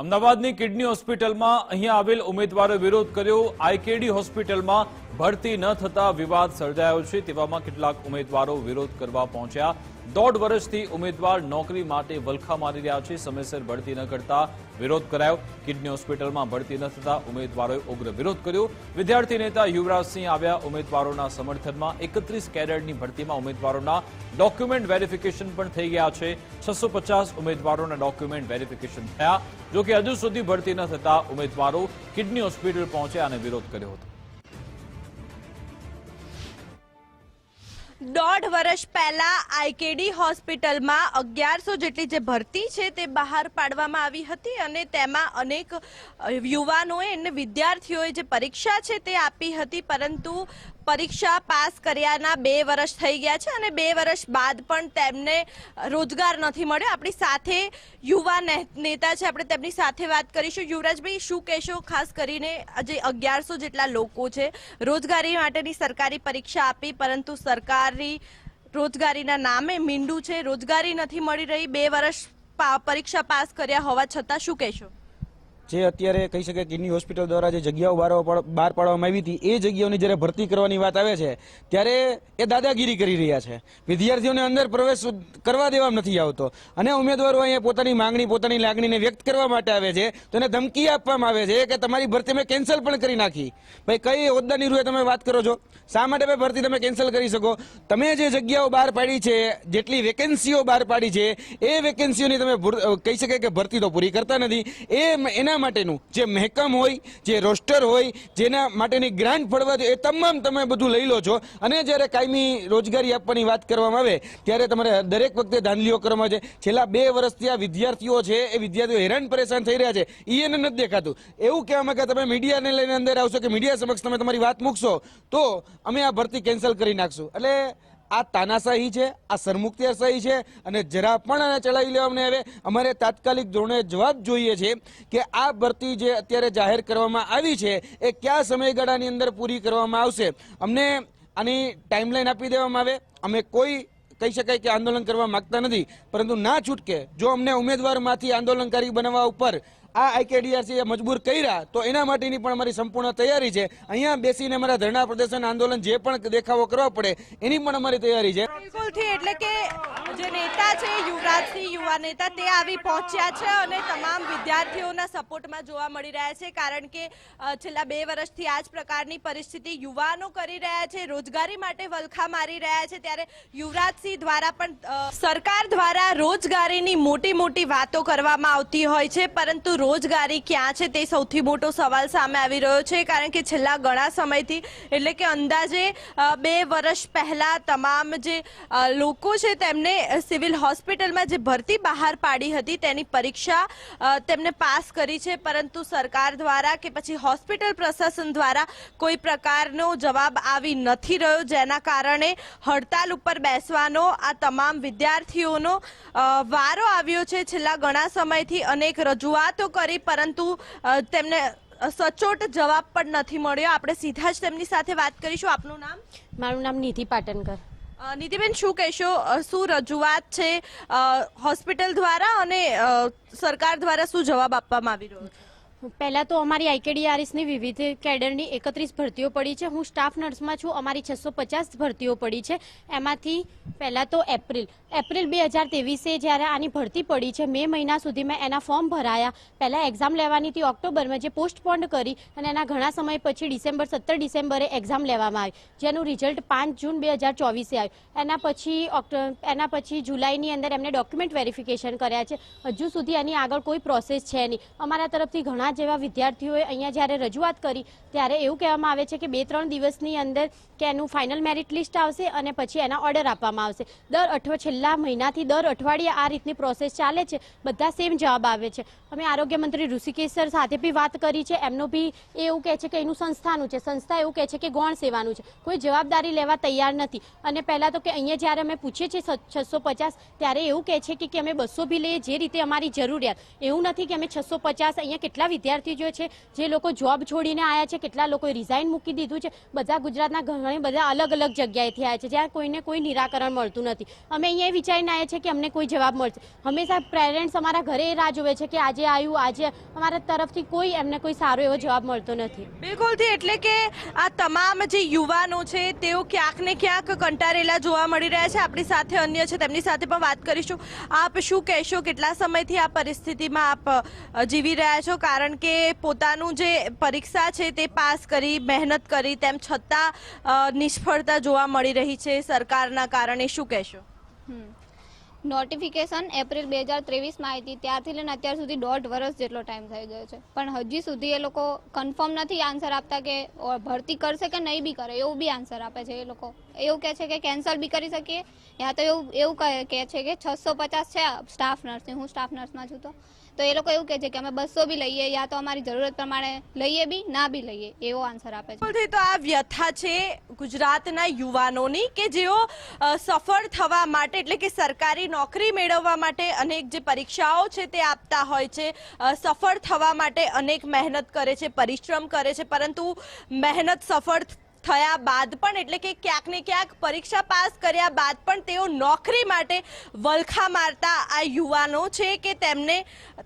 અમદાવાદની કિડની હોસ્પિટલમાં અહીંયા આવેલ ઉમેદવારોએ વિરોધ કર્યો. આઈકેડી હોસ્પિટલમાં ભરતી ન થતા વિવાદ સર્જાયો છે તેવામાં કેટલાક ઉમેદવારો વિરોધ કરવા પહોંચ્યા. દોઢ વર્ષથી ઉમેદવાર નોકરી માટે વલખા મારી રહ્યા છે. સમયસર ભરતી ન કરતા વિરોધ કરાયો. કિડની હોસ્પિટલમાં ભરતી ન થતા ઉમેદવારોએ ઉગ્ર વિરોધ કર્યો. વિદ્યાર્થી નેતા યુવરાજસિંહ આવ્યા ઉમેદવારોના સમર્થનમાં. એકત્રીસ કેડરની ભરતીમાં ઉમેદવારોના ડોક્યુમેન્ટ વેરિફિકેશન પણ થઈ ગયા છે. છસો ઉમેદવારોના ડોક્યુમેન્ટ વેરિફિકેશન થયા. જો કે હજુ સુધી ભરતી ન થતા ઉમેદવારો કિડની હોસ્પિટલ પહોંચ્યા અને વિરોધ કર્યો હતો. દોઢ વર્ષ પહેલા આઈકેડી હોસ્પિટલમાં અગિયારસો જેટલી જે ભરતી છે તે બહાર પાડવામાં આવી હતી અને તેમાં અનેક યુવાનોએ અને વિદ્યાર્થીઓએ જે પરીક્ષા છે તે આપી હતી, પરંતુ પરીક્ષા પાસ કર્યાના બે વર્ષ થઈ ગયા છે અને બે વર્ષ બાદ પણ તેમને રોજગાર નથી મળ્યો. આપણી સાથે યુવા નેતા છે, આપણે તેમની સાથે વાત કરીશું. યુવરાજભાઈ, શું કહેશો? ખાસ કરીને જે અગિયારસો જેટલા લોકો છે રોજગારી માટેની સરકારી પરીક્ષા આપી, પરંતુ સરકારી રોજગારીના નામે મીંડું છે, રોજગારી નથી મળી રહી, બે વર્ષ પરીક્ષા પાસ કર્યા હોવા છતાં શું કહેશો? જે અત્યારે કહી શકાય કિડની હોસ્પિટલ દ્વારા જે જગ્યાઓ બહાર બહાર પાડવામાં આવી હતી, એ જગ્યાઓની જ્યારે ભરતી કરવાની વાત આવે છે, ત્યારે એ દાદાગીરી કરી રહ્યા છે. વિદ્યાર્થીઓને અંદર પ્રવેશ કરવા દેવા નથી આવતો. અને ઉમેદવારો અહીંયા પોતાની માંગણી, પોતાની લાગણીને વ્યક્ત કરવા માટે આવે છે, તો એને ધમકી આપવામાં આવે છે કે તમારી ભરતી અમે કેન્સલ પણ કરી નાખી. ભાઈ, કઈ હોદ્દાની રૂએ તમે વાત કરો છો? શા માટે ભાઈ ભરતી તમે કેન્સલ કરી શકો? તમે જે જગ્યાઓ બહાર પાડી છે, જેટલી વેકેન્સીઓ બહાર પાડી છે, એ વેકેન્સીઓની તમે કહી શકાય કે ભરતી તો પૂરી કરતા નથી. એ એના માટેનું જે મહેકમ હોય, જે રોસ્ટર હોય, જેના માટેની ગ્રાન્ટ ફળવા એ તમામ તમે બધું લઈ લો છો. અને જ્યારે કાયમી રોજગારી આપવાની વાત કરવામાં આવે, ત્યારે તમારે દરેક વખતે ધાંધલીઓ કરવામાં છે. છેલ્લા બે વર્ષથી આ વિદ્યાર્થીઓ છે, એ વિદ્યાર્થીઓ હેરાન પરેશાન થઈ રહ્યા છે. એને નથી દેખાતું. એવું કહેવામાં કે તમે મીડિયાને લઈને અંદર આવશો કે મીડિયા સમક્ષ તમે તમારી વાત મૂકશો, તો અમે આ ભરતી કેન્સલ કરી નાખશું. એટલે આ તાનાશાહી છે, આ સરમુખત્યારશાહી છે અને જરા પણ આને ચલાવી લેવામાં આવે. અમારે તાત્કાલિક ધોરણે જવાબ જોઈએ છે કે આ ભરતી જે અત્યારે જાહેર કરવામાં આવી છે, એ કયા સમયગાળાની અંદર પૂરી કરવામાં આવશે? અમને આની ટાઈમલાઈન આપી દેવામાં આવે. અમે કોઈ કહી શકાય કે આંદોલન કરવા માંગતા નથી, પરંતુ ના છૂટકે જો અમને ઉમેદવારમાંથી આંદોલનકારી બનાવવા ઉપર આ આઈકેડીઆરસી મજબૂર કર્યા તો એના માટેની પણ અમારી સંપૂર્ણ તૈયારી છે. અહીંયા બેસીને અમારા ધરણા પ્રદર્શન આંદોલન જે પણ દેખાવો કરવા પડે, એની પણ અમારી તૈયારી છે. એટલે કે જે નેતા છે, યુવરાજસિંહ યુવા નેતા, તે આવી પહોંચ્યા છે અને તમામ વિદ્યાર્થીઓના સપોર્ટમાં જોવા મળી રહ્યા છે, કારણ કે છેલ્લા બે વર્ષથી આ જ પ્રકારની પરિસ્થિતિ યુવાનો કરી રહ્યા છે, રોજગારી માટે વલખા મારી રહ્યા છે, ત્યારે યુવરાજસિંહ દ્વારા પણ સરકાર દ્વારા રોજગારીની મોટી મોટી વાતો કરવામાં આવતી હોય છે, પરંતુ રોજગારી ક્યાં છે તે સૌથી મોટો સવાલ સામે આવી રહ્યો છે, કારણ કે છેલ્લા ઘણા સમયથી, એટલે કે અંદાજે બે વર્ષ પહેલા તમામ જે લોકો છે તેમને સિવિલ હોસ્પિટલમાં જે ભરતી બહાર પાડી હતી તેની પરીક્ષા તેમને પાસ કરી છે, પરંતુ સરકાર દ્વારા કે પછી હોસ્પિટલ પ્રશાસન દ્વારા કોઈ પ્રકારનો જવાબ આવી નથી રહ્યો, જેના કારણે હડતાલ ઉપર બેસવાનો આ તમામ વિદ્યાર્થીઓનો વારો આવ્યો છે. છેલ્લા ઘણા સમયથી અનેક રજૂઆતો કરી પરંતુ તેમને સચોટ જવાબ પણ નથી મળ્યો. આપણે સીધા જ તેમની સાથે વાત કરીશું. આપનું નામ? મારું નામ નીતિ પાટણકર. નીતિબેન શું કહેશો? શું રજૂઆત છે? હોસ્પિટલ દ્વારા અને સરકાર દ્વારા શું જવાબ આપવામાં આવી રહ્યો છે? પહેલાં તો અમારી આઈકેડીઆરએસની વિવિધ કેડરની એકત્રીસ ભરતીઓ પડી છે. હું સ્ટાફ નર્સમાં છું. અમારી છસો પચાસ ભરતીઓ પડી છે. એમાંથી પહેલાં તો એપ્રિલ. એપ્રિલ બે હજાર ત્રેવીસે જ્યારે આની ભરતી પડી છે, મે મહિના સુધીમાં એના ફોર્મ ભરાયા. પહેલાં એક્ઝામ લેવાની હતી ઓક્ટોબરમાં જે પોસ્ટપોન્ડ કરી અને એના ઘણા સમય પછી ડિસેમ્બર સત્તર ડિસેમ્બરે એક્ઝામ લેવામાં આવી. જેનું રિઝલ્ટ પાંચ જૂન બે હજાર ચોવીસે આવ્યું. એના પછી એના પછી જુલાઈની અંદર એમને ડોક્યુમેન્ટ વેરિફિકેશન કર્યા છે. હજુ સુધી એની આગળ કોઈ પ્રોસેસ છે નહીં. અમારા તરફથી ઘણા જેવા વિદ્યાર્થીઓએ અહીંયા જ્યારે રજૂઆત કરી, ત્યારે એવું કહેવામાં આવે છે કે બે ત્રણ દિવસની અંદર કે એનું ફાઇનલ મેરિટ લિસ્ટ આવશે અને પછી એના ઓર્ડર આપવામાં આવશે. દર અઠવા, છેલ્લા મહિનાથી દર અઠવાડિયે આ રીતની પ્રોસેસ ચાલે છે. બધા સેમ જવાબ આવે છે. અમે આરોગ્ય મંત્રી ઋષિકેશ સર સાથે બી વાત કરી છે. એમનું બી એવું કહે છે કે એનું સંસ્થાનું છે. સંસ્થા એવું કહે છે કે ગૌણ સેવાનું છે. કોઈ જવાબદારી લેવા તૈયાર નથી. અને પહેલાં તો કે અહીંયા જ્યારે અમે પૂછીએ છીએ છસો પચાસ, ત્યારે એવું કહે છે કે કે અમે બસો બી લઈએ જે રીતે અમારી જરૂરિયાત. એવું નથી કે અમે છસો પચાસ અહીંયા કેટલા વિદ્યાર્થી જો છે, જે લોકો જોબ છોડીને આવ્યા છે, કેટલા લોકોએ રિઝાઇન મૂકી દીધું છે, બધા ગુજરાતના ઘણી બધા અલગ અલગ જગ્યાએથી આવ્યા છે, જ્યાં કોઈને કોઈ નિરાકરણ મળતું નથી. અમે અહીંયા વિચારીને આવ્યા છીએ કે અમને કોઈ જવાબ મળશે. હંમેશા પેરેન્ટ્સ અમારા ઘરે રાહ જોવે છે કે આજે આવ્યું આજે અમારા તરફથી કોઈ એમને કોઈ સારો એવો જવાબ મળતો નથી. બિલકુલથી, એટલે કે આ તમામ જે યુવાનો છે, તેઓ ક્યાંક ને ક્યાંક કંટારેલા જોવા મળી રહ્યા છે. આપણી સાથે અન્ય છે, તેમની સાથે પણ વાત કરીશું. આપ શું કહેશો, કેટલા સમયથી આ પરિસ્થિતિમાં આપ જીવી રહ્યા છો? કારણ કે પોતાનું જે પરીક્ષા છે તે પાસ કરી, મહેનત કરી, તેમ છતાં નિષ્ફળતા જોવા મળી રહી છે સરકારના કારણે. શું કહેશો? નોટિફિકેશન એપ્રિલ બે હજાર ત્રેવીસમાં આવી હતી ત્યારથી લઈને અત્યાર સુધી દોઢ વર્ષ જેટલો ટાઈમ થઈ ગયો છે. પણ હજી સુધી એ લોકો કન્ફર્મ નથી આન્સર આપતા કે ભરતી કરશે કે નહીં બી કરે, એવું બી આન્સર આપે છે એ લોકો. એવું કહે છે કે કેન્સલ બી કરી શકીએ. યા તો એવું એવું કહે છે કે છસો પચાસ છે સ્ટાફ નર્સની હું સ્ટાફ નર્સમાં છું તો. તો એ લોકો એવું કહે છે કે અમે બસો બી લઈએ યા તો અમારી જરૂરત પ્રમાણે લઈએ બી, ના બી લઈએ, એવો આન્સર આપે છે. તો આ વ્યથા છે ગુજરાતના યુવાનોની કે જેઓ સફળ થવા માટે એટલે કે સરકારી નોકરી મેળવવા માટે અનેક જે પરીક્ષાઓ છે તે આપતા હોય છે સફળ થવા માટે અનેક મહેનત કરે છે, પરિશ્રમ કરે છે, પરંતુ મહેનત સફળ થયા બાદ પણ, એટલે કે ક્યાંક ને ક્યાંક પરીક્ષા પાસ કર્યા બાદ પણ તેઓ નોકરી માટે વલખા મારતા આ યુવાનો છે કે તેમને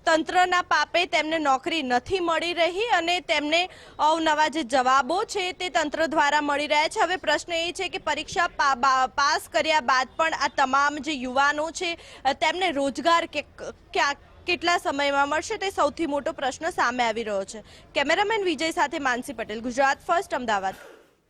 તંત્રના પાપે તેમને નોકરી નથી મળી રહી અને તેમને અવનવા જે જવાબો છે તે તંત્ર દ્વારા મળી રહ્યા છે. હવે પ્રશ્ન એ છે કે પરીક્ષા પાસ કર્યા બાદ પણ આ તમામ જે યુવાનો છે, તેમને રોજગાર કે ક્યાંક કેટલા સમયમાં મળશે તે સૌથી મોટો પ્રશ્ન સામે આવી રહ્યો છે. કેમેરામેન વિજય સાથે માનસી પટેલ, ગુજરાત ફર્સ્ટ, અમદાવાદ.